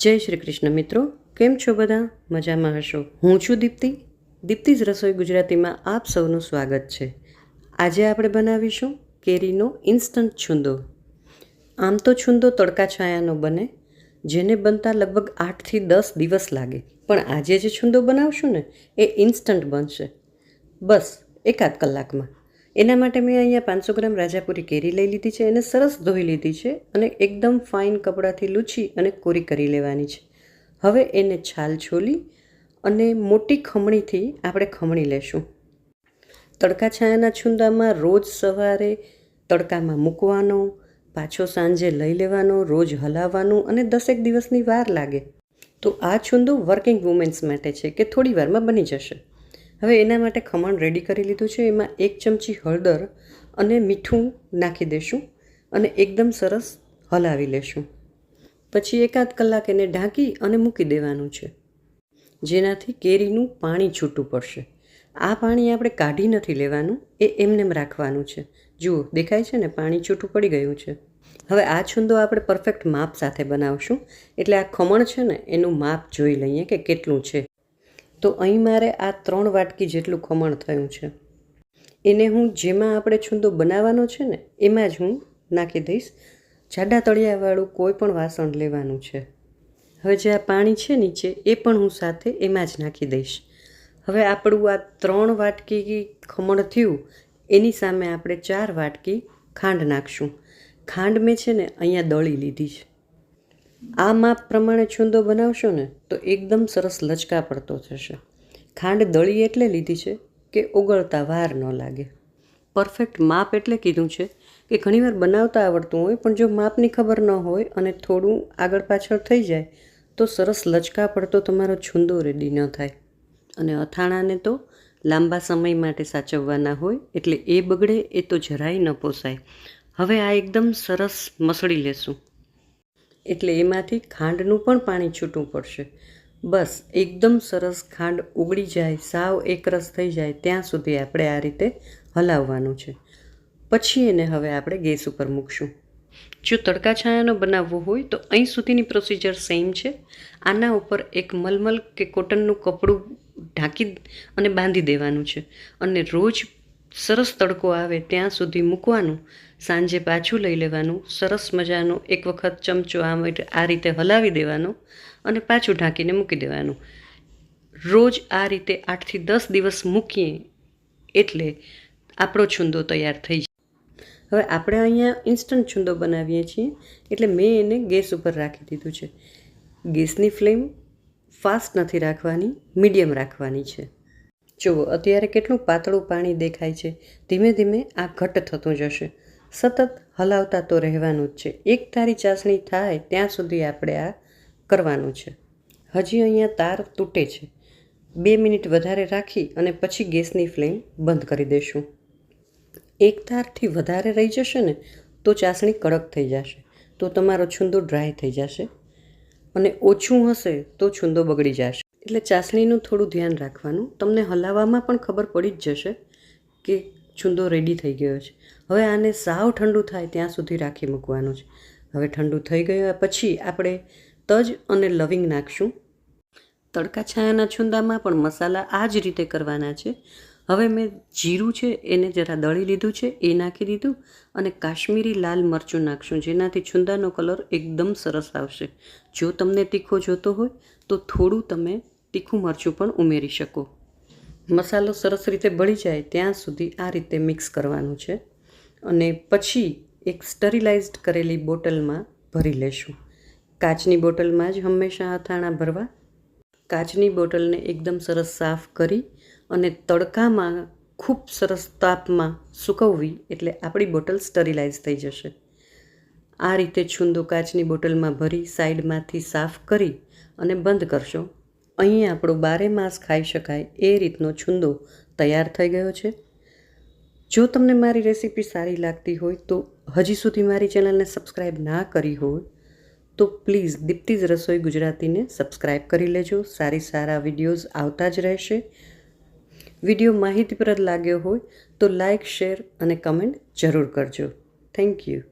જય શ્રી કૃષ્ણ મિત્રો, કેમ છો બધા? મજામાં હશો? હું છું દીપ્તિ. દીપ્તિજ રસોઈ ગુજરાતીમાં આપ સૌનું સ્વાગત છે. આજે આપણે બનાવીશું કેરીનો ઇન્સ્ટન્ટ છુંદો. આમ તો છુંદો તડકા છાયાનો બને, જેને બનતા લગભગ આઠથી દસ દિવસ લાગે. પણ આજે જે છુંદો બનાવશું ને, એ ઇન્સ્ટન્ટ બનશે. બસ, એકાદ કલાકમાં. એના માટે મેં અહીંયા પાંચસો ગ્રામ રાજાપુરી કેરી લઈ લીધી છે એને સરસ ધોઈ લીધી છે અને એકદમ ફાઇન કપડાથી લૂછી અને કોરી કરી લેવાની છે. હવે એને છાલ છોલી અને મોટી ખમણીથી આપણે ખમણી લેશું. તડકા છાયાના છુંદામાં રોજ સવારે તડકામાં મૂકવાનો, પાછો સાંજે લઈ લેવાનો, રોજ હલાવવાનું અને દસેક દિવસની વાર લાગે. તો આ છુંદો વર્કિંગ વુમેન્સ માટે છે કે થોડી વારમાં બની જશે. હવે એના માટે ખમણ રેડી કરી લીધું છે. એમાં એક ચમચી હળદર અને મીઠું નાખી દઈશું અને એકદમ સરસ હલાવી લેશું. પછી એકાદ કલાક એને ઢાંકી અને મૂકી દેવાનું છે. જેનાથી કેરીનું પાણી છૂટું પડશે. આ પાણી આપણે કાઢી નથી લેવાનું, એ એમનેમ રાખવાનું છે. જુઓ, દેખાય છે ને? પાણી છૂટું પડી ગયું છે. હવે આ છુંદો આપણે પરફેક્ટ માપ સાથે બનાવશું. એટલે આ ખમણ છે ને, એનું માપ જોઈ લઈએ કે કેટલું છે. તો અહીં મારે આ ત્રણ વાટકી જેટલું ખમણ થયું છે. એને હું જેમાં આપણે છુંદો બનાવવાનો છે ને, એમાં જ હું નાખી દઈશ. જાડા તળિયાવાળું કોઈ પણ વાસણ લેવાનું છે. હવે જે આ પાણી છે નીચે, એ પણ હું સાથે એમાં જ નાખી દઈશ. હવે આપણું આ ત્રણ વાટકી ખમણ થયું, એની સામે આપણે ચાર વાટકી ખાંડ નાખશું. ખાંડ મેં છે ને અહીંયા દળી લીધી છે. આ માપ પ્રમાણે છુંદો બનાવશો ને, તો એકદમ સરસ લચકા પડતો થશે. ખાંડ દળી એટલે લીધી છે કે ઓગળતા વાર ન લાગે. પરફેક્ટ માપ એટલે કીધું છે કે ઘણીવાર બનાવતા આવડતું હોય, પણ જો માપની ખબર ન હોય અને થોડું આગળ પાછળ થઈ જાય, તો સરસ લચકા પડતો તમારો છુંદો રેડી ન થાય. અને અથાણાને તો લાંબા સમય માટે સાચવવાના હોય, એટલે એ બગડે એ તો જરાય ન પોસાય. હવે આ એકદમ સરસ મસળી લેશું. એટલે એમાંથી ખાંડનું પણ પાણી છૂટું પડશે. બસ, એકદમ સરસ ખાંડ ઉગળી જાય, સાવ એકરસ થઈ જાય, ત્યાં સુધી આપણે આ રીતે હલાવવાનું છે. પછી એને હવે આપણે ગેસ ઉપર મૂકશું. જો તડકા છાયાનો બનાવવો હોય તો અહીં સુધીની પ્રોસિજર સેમ છે. આના ઉપર એક મલમલ કે કોટનનું કપડું ઢાંકી અને બાંધી દેવાનું છે. અને રોજ સરસ તડકો આવે ત્યાં સુધી મૂકવાનું, સાંજે પાછું લઈ લેવાનું, સરસ મજાનો એક વખત ચમચો આમ આ રીતે હલાવી દેવાનો અને પાછું ઢાંકીને મૂકી દેવાનું. રોજ આ રીતે આઠથી દસ દિવસ મૂકીએ એટલે આપણો છુંદો તૈયાર થઈ જાય. હવે આપણે અહીંયા ઇન્સ્ટન્ટ છુંદો બનાવીએ છીએ, એટલે મેં એને ગેસ ઉપર રાખી દીધું છે. ગેસની ફ્લેમ ફાસ્ટ નથી રાખવાની, મીડિયમ રાખવાની છે. જુઓ, અત્યારે કેટલું પાતળું પાણી દેખાય છે. ધીમે ધીમે આ ઘટ થતું જશે. સતત હલાવતા તો રહેવાનું જ છે. એક તારી ચાસણી થાય ત્યાં સુધી આપણે આ કરવાનું છે. હજી અહીંયા તાર તૂટે છે. બે મિનિટ વધારે રાખી અને પછી ગેસની ફ્લેમ બંધ કરી દઈશું એક તારથી વધારે રહી જશે ને, તો ચાસણી કડક થઈ જશે. તો તમારો છુંદો ડ્રાય થઈ જશે અને ઓછું હશે તો છુંદો બગડી જશે. એટલે ચાસણીનું થોડું ધ્યાન રાખવાનું. તમને હલાવવામાં પણ ખબર પડી જ જશે કે છુંદો રેડી થઈ ગયો છે. હવે આને સાવ ઠંડુ થાય ત્યાં સુધી રાખી મૂકવાનું છે. હવે ઠંડુ થઈ ગયા પછી આપણે તજ અને લવિંગ નાખશું. તડકા છાયાના છુંદામાં પણ મસાલા આ જ રીતે કરવાના છે. હવે મેં જીરું છે, એને જરા દળી લીધું છે, એ નાખી દીધું અને કાશ્મીરી લાલ મરચું નાખશું, જેનાથી છુંદાનો કલર એકદમ સરસ આવશે. જો તમને તીખો જોતો હોય તો થોડું તમે તીખું મરચું પણ ઉમેરી શકો. મસાલો સરસ રીતે ભળી જાય ત્યાં સુધી આ રીતે મિક્સ કરવાનું છે અને પછી એક સ્ટરિલાઇઝડ કરેલી બોટલમાં ભરી લેશું. કાચની બોટલમાં જ હંમેશા અથાણા ભરવા. કાચની બોટલને એકદમ સરસ સાફ કરી અને તડકામાં ખૂબ સરસ તાપમાં સૂકવવી એટલે આપણી બોટલ સ્ટરીલાઇઝ થઈ જશે. આ રીતે છૂંદો કાચની બોટલમાં ભરી સાઈડમાંથી સાફ કરી અને બંધ કરશો. અહીં આપણો બારે માસ ખાઈ શકાય એ રીતનો છુંદો તૈયાર થઈ ગયો છે. જો તમને મારી રેસીપી સારી લાગતી હોય તો હજી સુધી મારી ચેનલને સબસ્ક્રાઈબ ના કરી હોય તો પ્લીઝ દીપ્તિજ રસોઈ ગુજરાતીને સબસ્ક્રાઈબ કરી લેજો. સારી સારા વિડીયોઝ આવતા જ રહેશે. વીડિયો માહિતીપ્રદ લાગ્યો હોય તો લાઇક, શેર અને કમેન્ટ જરૂર કરજો. Thank you.